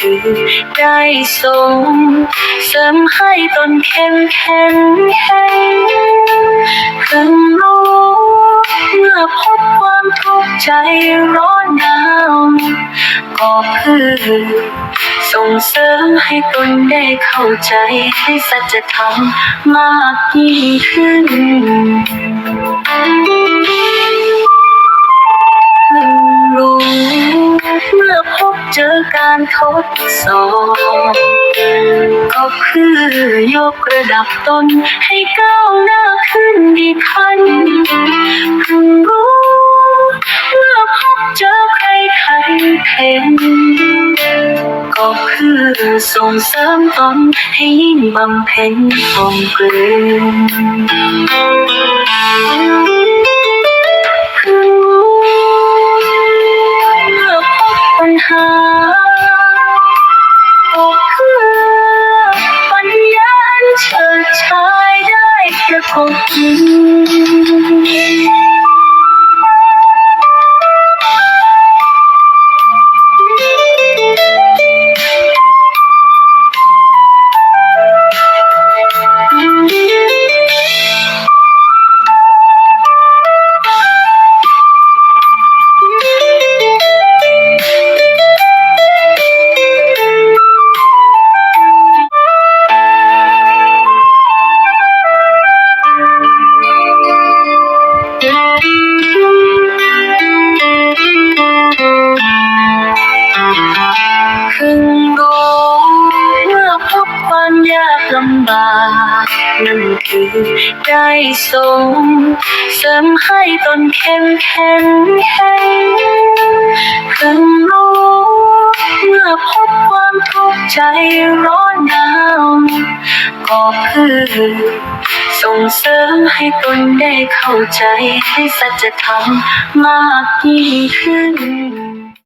ำบากนั่นคือได้ส่งเสริมให้ตนเข้มแข็งแข็งเพิ่งรู้เมื่อพบความทุกข์ใจร้อนหนาวก็เพื่อส่งเสริมให้ตนได้เข้าใจให้สัจธรรมมากยิ่งขึ้น การทดสอบก็เพื่อยกระดับตนให้ก้าวหน้าขึ้นอีกขั้นพึงรู้เมื่อพบเจอใครใครเพ่นก็เพื่อส่งเสริมตนให้ยิ่งบำเพ็ญกลมกลืน Thank you. ากนั่นคือได้ส่งเสริมให้ตนเข้มแข็งแข็งเพิ่งรู้เมื่อพบความทุกข์ใจร้อนหนาวก็เพื่อส่งเสริมให้ตนได้เข้าใจให้สัจธรรมมากยิ่งขึ้น